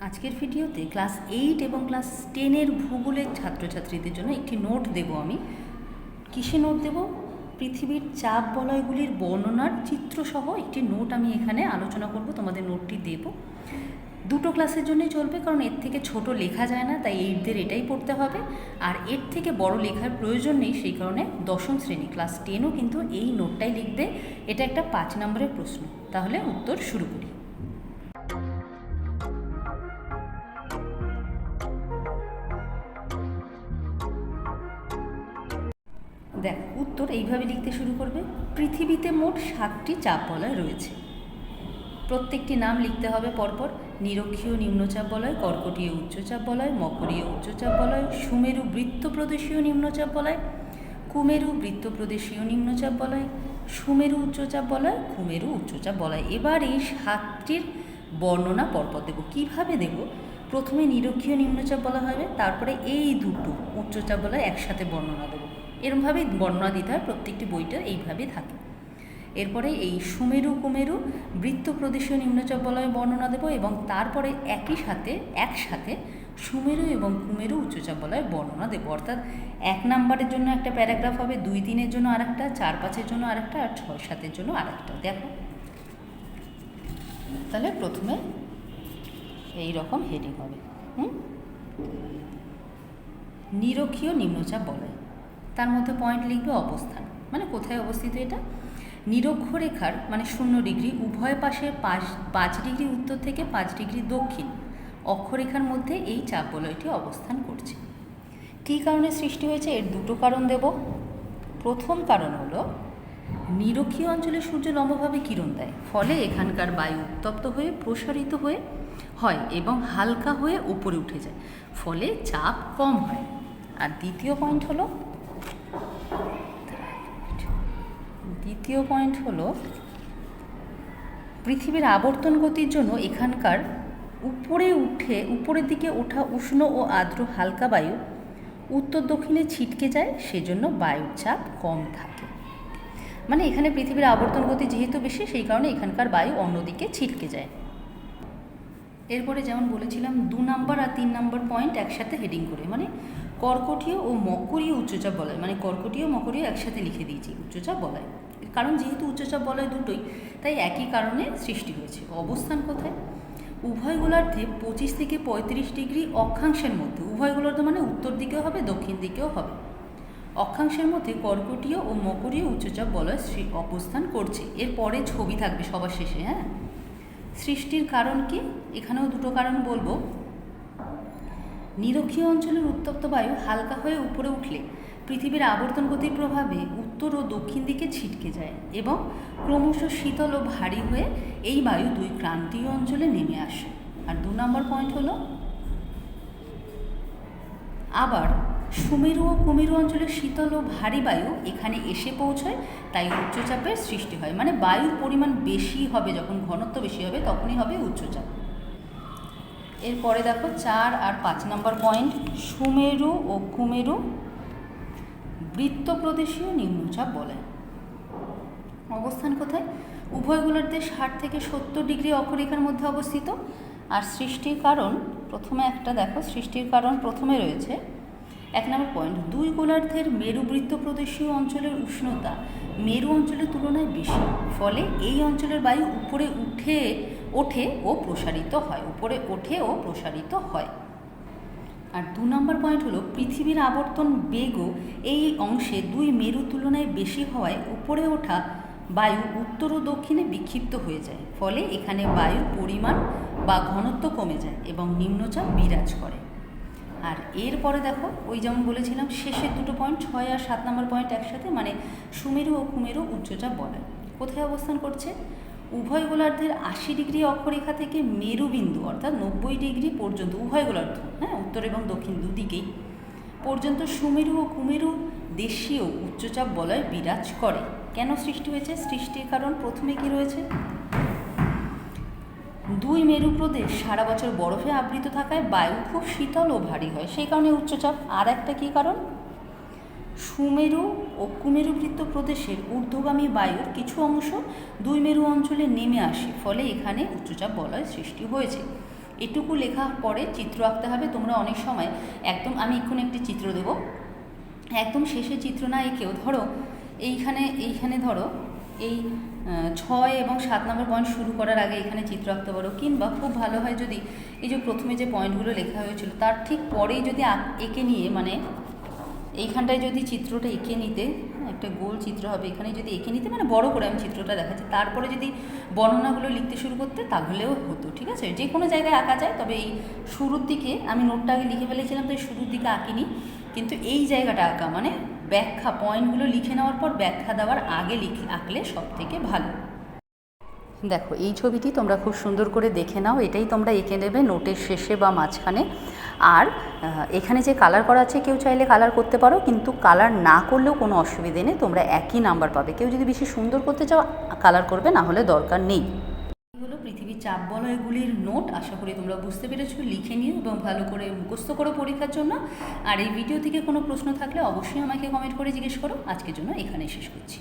আজকের ভিডিওতে class eight এবং ক্লাস টেনের ভূগোলের ছাত্রছাত্রীদের জন্য একটি নোট দেব আমি। কিসে নোট দেব? পৃথিবীর চাপ বলয়গুলির বর্ণনার চিত্রসহ একটি নোট আমি এখানে আলোচনা করব, তোমাদের নোটটি দেব। দুটো ক্লাসের জন্যই চলবে, কারণ এর থেকে ছোট লেখা যায় না, তাই এইটদের এটাই পড়তে হবে। আর এর থেকে বড় লেখার প্রয়োজন নেই, সেই কারণে দশম শ্রেণি, ক্লাস টেনও কিন্তু এই নোটটাই লিখবে। এটা একটা পাঁচ নম্বরের প্রশ্ন। তাহলে উত্তর শুরু করি। দেখ, উত্তর এইভাবে লিখতে শুরু করবে। পৃথিবীতে মোট সাতটি চাপ বলয় রয়েছে। প্রত্যেকটি নাম লিখতে হবে পরপর। নিরক্ষীয় নিম্নচাপ বলয় কর্কটীয় উচ্চচাপ বলয় মকরীয় উচ্চচাপ বলয় সুমেরু বৃত্ত প্রদেশীয় নিম্নচাপ বলয় কুমেরু বৃত্ত প্রদেশীয় নিম্নচাপ বলয় সুমেরু উচ্চচাপ বলয় কুমেরু উচ্চচাপ বলয় এবার এই সাতটির বর্ণনা পরপর দেবো কীভাবে দেব প্রথমে নিরক্ষীয় নিম্নচাপ বলা হবে, তারপরে এই দুটো উচ্চচাপ বলয় একসাথে বর্ণনা দেবো। এরমভাবেই বর্ণনা দিতে হয়, প্রত্যেকটি বইটা এইভাবেই থাকে। এরপরে এই সুমেরু কুমেরু বৃত্ত প্রদেশীয় নিম্নচাপ বলয় বর্ণনা দেব এবং তারপরে একই সাথে, একসাথে সুমেরু এবং কুমেরু উচ্চচাপ বলয় বর্ণনা দেবো। অর্থাৎ এক নাম্বারের জন্য একটা প্যারাগ্রাফ হবে, দুই তিনের জন্য আরেকটা, চার পাঁচের জন্য আরেকটা, আর ছয় সাতের জন্য আরেকটা। দেখো। তাহলে প্রথমে এই রকম হেডিং হবে। হুম? নিরক্ষীয় নিম্নচাপ বলয় তার মধ্যে পয়েন্ট লিখবে অবস্থান। মানে কোথায় অবস্থিত এটা? নিরক্ষরেখার মানে শূন্য ডিগ্রি, উভয় পাশে, পাঁচ পাঁচ ডিগ্রি উত্তর থেকে পাঁচ ডিগ্রি দক্ষিণ অক্ষরেখার মধ্যে এই চাপ বলয়টি অবস্থান করছে। কী কারণে সৃষ্টি হয়েছে? এর দুটো কারণ দেব। প্রথম কারণ হলো নিরক্ষীয় অঞ্চলে সূর্য লম্বভাবে কিরণ দেয়। ফলে এখানকার বায়ু উত্তপ্ত হয়ে, প্রসারিত হয়ে হয় এবং হালকা হয়ে উপরে উঠে যায়। ফলে চাপ কম হয়। আর দ্বিতীয় পয়েন্ট হলো দ্বিতীয় পয়েন্ট হলো, পৃথিবীর আবর্তন গতির জন্য এখানকার উপরে উঠে, উপরের দিকে ওঠা উষ্ণ ও আর্দ্র হালকা বায়ু উত্তর দক্ষিণে ছিটকে যায়, সেজন্য বায়ুর চাপ কম থাকে। মানে এখানে পৃথিবীর আবর্তন গতি যেহেতু বেশি, সেই কারণে এখানকার বায়ু অন্যদিকে ছিটকে যায়। এরপরে যেমন বলেছিলাম, দু নাম্বার আর তিন নাম্বার পয়েন্ট একসাথে হেডিং করে মানে কর্কটীয় ও মকরীয় উচ্চচাপ বলয় মানে কর্কটীয়, মকরীয় একসাথে লিখে দিয়েছি, উচ্চচাপ বলয়। কারণ যেহেতু উচ্চচাপ বলয় দুটোই, তাই একই কারণে সৃষ্টি হয়েছে। অবস্থান কোথায়? উভয় গোলার্ধে পঁচিশ থেকে পঁয়ত্রিশ ডিগ্রি অক্ষাংশের মধ্যে। উভয় গোলার্ধ মানে উত্তর দিকেও হবে, দক্ষিণ দিকেও হবে। অক্ষাংশের মধ্যে কর্কটীয় ও মকরীয় উচ্চচাপ বলয় অবস্থান করছে। এর পরে ছবি থাকবে সবার শেষে হ্যাঁ? সৃষ্টির কারণ কি? এখানেও দুটো কারণ বলব। নিরক্ষীয় অঞ্চলের উত্তপ্ত বায়ু হালকা হয়ে উপরে উঠলে পৃথিবীর আবর্তন গতির প্রভাবে উত্তর ও দক্ষিণ দিকে ছিটকে যায় এবং ক্রমশ শীতল ও ভারী হয়ে এই বায়ু দুই ক্রান্তীয় অঞ্চলে নেমে আসে। আর দু নম্বর পয়েন্ট হলো, আবার সুমেরু ও কুমেরু অঞ্চলের শীতল ও ভারী বায়ু এখানে এসে পৌঁছয়, তাই উচ্চচাপের সৃষ্টি হয়। মানে বায়ুর পরিমাণ বেশি হবে, যখন ঘনত্ব বেশি হবে, তখনই হবে উচ্চচাপ। এরপরে দেখো চার আর পাঁচ নম্বর পয়েন্ট সুমেরু ও কুমেরু বৃত্ত প্রদেশীয় নিম্নচাপ বলে। অবস্থান কোথায়? উভয়গুলোতে ষাট থেকে সত্তর ডিগ্রি অক্ষরেখার মধ্যে অবস্থিত। আর সৃষ্টির কারণ, প্রথমে একটা দেখো, সৃষ্টির কারণ প্রথমে রয়েছে এক নম্বর পয়েন্ট দুই গোলার্ধের মেরুবৃত্ত প্রদেশীয় অঞ্চলের উষ্ণতা মেরু অঞ্চলের তুলনায় বেশি, ফলে এই অঞ্চলের বায়ু উপরে উঠে, ওঠে ও প্রসারিত হয়, উপরে ওঠে ও প্রসারিত হয়। আর দু নম্বর পয়েন্ট হলো, পৃথিবীর আবর্তন বেগও এই অংশে দুই মেরু তুলনায় বেশি হওয়ায় উপরে ওঠা বায়ু উত্তর ও দক্ষিণে বিক্ষিপ্ত হয়ে যায়, ফলে এখানে বায়ুর পরিমাণ বা ঘনত্ব কমে যায় এবং নিম্নচাপ বিরাজ করে। আর এরপরে দেখো, ওই যেমন বলেছিলাম, শেষের দুটো পয়েন্ট ছয় আর সাত নম্বর পয়েন্ট একসাথে মানে সুমেরু ও কুমেরু উচ্চচাপ বলে। কোথায় অবস্থান করছে? উভয় গোলার্ধের আশি ডিগ্রি অক্ষরেখা থেকে মেরুবিন্দু, অর্থাৎ নব্বই ডিগ্রি পর্যন্ত, উভয় গোলার্ধ হ্যাঁ উত্তর এবং দক্ষিণ দুদিকেই, পর্যন্ত সুমেরু ও কুমেরু দেশীয় উচ্চচাপ বলয় বিরাজ করে। কেন সৃষ্টি হয়েছে? সৃষ্টির কারণ প্রথমে কি রয়েছে? দুই মেরু প্রদেশ সারা বছর বরফে আবৃত থাকায় বায়ু খুব শীতল ও ভারী হয়। সেই কারণে উচ্চচাপ। আর একটা কী কারণ? সুমেরু ও কুমেরু বৃত্ত প্রদেশের ঊর্ধ্বগামী বায়ুর কিছু অংশ দুই মেরু অঞ্চলে নেমে আসে, ফলে এখানে উচ্চচাপ বলয় সৃষ্টি হয়েছে। এটুকু লেখা পরে চিত্র আঁকতে হবে। তোমরা অনেক সময় একদম, আমি এক্ষুনি একটি চিত্র দেবো। একদম শেষে চিত্র না এঁকেও ধরো, এইখানে এইখানে ধরো, এই ছয় এবং সাত নম্বর পয়েন্ট শুরু করার আগে এখানে চিত্র আঁকতে পারো। কিংবা খুব ভালো হয় যদি এই যে প্রথমে যে পয়েন্টগুলো লেখা হয়েছিল তার ঠিক পরেই যদি এঁকে নিয়ে মানে এইখানটায় যদি চিত্রটা এঁকে নিতে হ্যাঁ, একটা গোল চিত্র হবে এখানে যদি এঁকে নিতে মানে বড় করে আমি চিত্রটা দেখাচ্ছি তারপরে যদি বর্ণনাগুলো লিখতে শুরু করতে তাহলেও হতো ঠিক আছে? যে কোনো জায়গায় আঁকা যায় তবে এই শুরুর দিকে আমি নোটটা আগে লিখে ফেলেছিলাম তাই শুরুর দিকে আঁকিনি। কিন্তু এই জায়গাটা আঁকা মানে ব্যাখ্যা পয়েন্টগুলো লিখে নেওয়ার পর ব্যাখ্যা দেওয়ার আগে লিখে আঁকলে সব থেকে ভালো। দেখো, এই ছবিটি তোমরা খুব সুন্দর করে দেখে নাও, এটাই তোমরা এঁকে নেবে নোটের শেষে বা মাঝখানে। আর এখানে যে কালার করা আছে, কেউ চাইলে কালার করতে পারো, কিন্তু কালার না করলেও কোনো অসুবিধে নেই, তোমরা একই নাম্বার পাবে। কেউ যদি বেশি সুন্দর করতে চাও কালার করবে, না হলে দরকার নেই। চাপ বলয়গুলির নোট আশা করি তোমরা বুঝতে পেরেছ, লিখে নিও এবং ভালো করে মুখস্থ করো পরীক্ষার জন্য। আর এই ভিডিও থেকে কোনো প্রশ্ন থাকলে অবশ্যই আমাকে কমেন্ট করে জিজ্ঞেস করো। আজকের জন্য এখানে শেষ করছি।